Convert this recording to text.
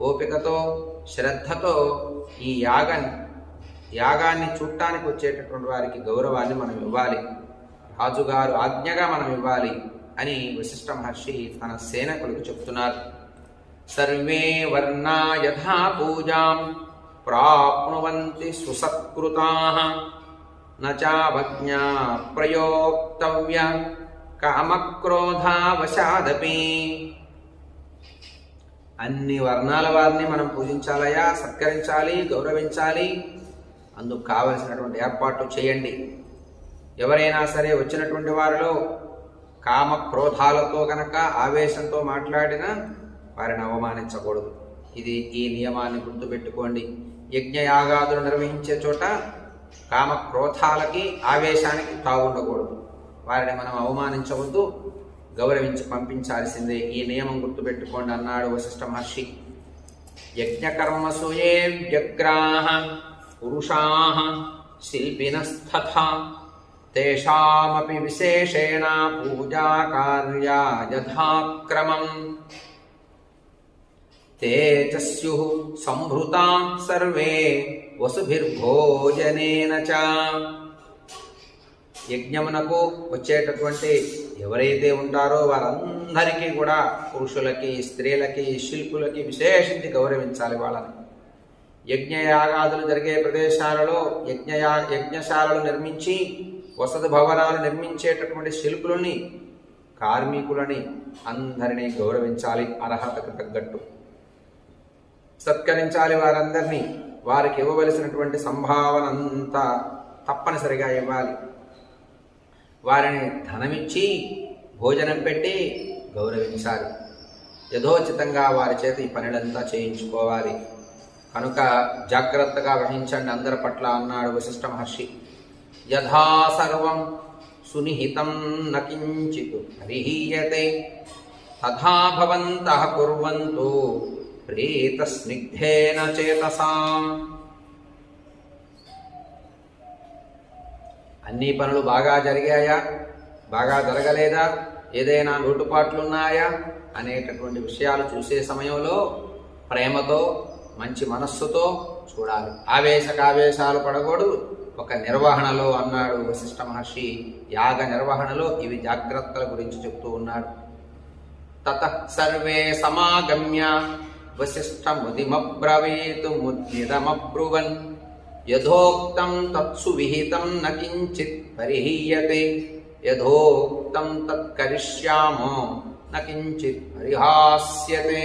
ఓపికతో శ్రద్ధతో ఈ యాగం యాగాన్ని చూడటానికి వచ్చేటటువంటి వారికి గౌరవాన్ని మనం ఇవ్వాలి. రాజుగారు ఆజ్ఞగా మనం ఇవ్వాలి అని వశిష్ఠ మహర్షి తన సేనకులకు చెప్తున్నారు. సర్వే వర్ణా యథా పూజాం ప్రాప్నువంతి సుసత్కృతా నావజ్ఞా ప్రయోక్తవ్య కామక్రోధావశాదపి అన్ని వర్ణాల వారిని మనం పూజించాలయా సత్కరించాలి గౌరవించాలి. అందుకు కావలసినటువంటి ఏర్పాట్లు చేయండి. ఎవరైనా సరే వచ్చినటువంటి వారిలో కామ క్రోధాలతో గనక ఆవేశంతో మాట్లాడినా వారిని అవమానించకూడదు. ఇది ఈ నియమాన్ని గుర్తుపెట్టుకోండి. యజ్ఞయాగాదులు నిర్వహించే చోట కామ క్రోధాలకి ఆవేశానికి తాగుండకూడదు వారిని మనం అవమానించవద్దు. గౌరవించి పంపించాల్సిందే. ఈ నియమం గుర్తుపెట్టుకోండి అన్నాడు వశిష్ఠ మహర్షి. యజ్ఞకర్మసుయే వ్యగ్రాహ పురుషా శిల్పినస్తథా తేషామపి విశేషేణ పూజా కార్యా యథాక్రమం. తే చు సంభృతా సర్వే వసుభిర్భోజనేన చ. యజ్ఞమునకు వచ్చేటటువంటి ఎవరైతే ఉంటారో వారందరికీ కూడా పురుషులకి స్త్రీలకి శిల్పులకి విశేషించి గౌరవించాలి వాళ్ళని. యజ్ఞయాగాదులు జరిగే ప్రదేశాలలో యజ్ఞయా యజ్ఞశాలలు నిర్మించి వసతి భవనాలు నిర్మించేటటువంటి శిల్పులని కార్మికులని అందరినీ గౌరవించాలి అర్హతకు తగ్గట్టు. సత్కరించాలి వారందరినీ వారికి ఇవ్వవలసినటువంటి సంభావన అంతా తప్పనిసరిగా ఇవ్వాలి. వారిని ధనమిచ్చి భోజనం పెట్టి గౌరవించాలి యథోచితంగా వారి చేత ఈ పనులంతా చేయించుకోవాలి. కనుక జాగ్రత్తగా వహించండి అందరి పట్ల అన్నాడు వశిష్ఠ మహర్షి. యథా సర్వం సునిహితం నకించిత్ పరిహీయతే తథా భవంతః కుర్వంతు ప్రీత స్నిగ్ధేన చేతసా. అన్ని పనులు బాగా జరిగాయా? బాగా జరగలేదా? ఏదైనా లోటుపాట్లున్నాయా? అనేటటువంటి విషయాలు చూసే సమయంలో ప్రేమతో మంచి మనస్సుతో చూడాలి. ఆవేశకావేశాలు పడకూడదు. ఒక నిర్వహణలో అన్నాడు వశిష్ఠ మహర్షి. యాగ నిర్వహణలో ఇవి జాగ్రత్తల గురించి చెప్తూ ఉన్నాడు. తత సర్వే సమాగమ్య. వశిష్ఠముదిమబ్రవీతు ముద్యదమబ్రువన్ यथोक्तं तत्सु न किञ्चित् परिहीयते। न किञ्चित् परिहास्यते।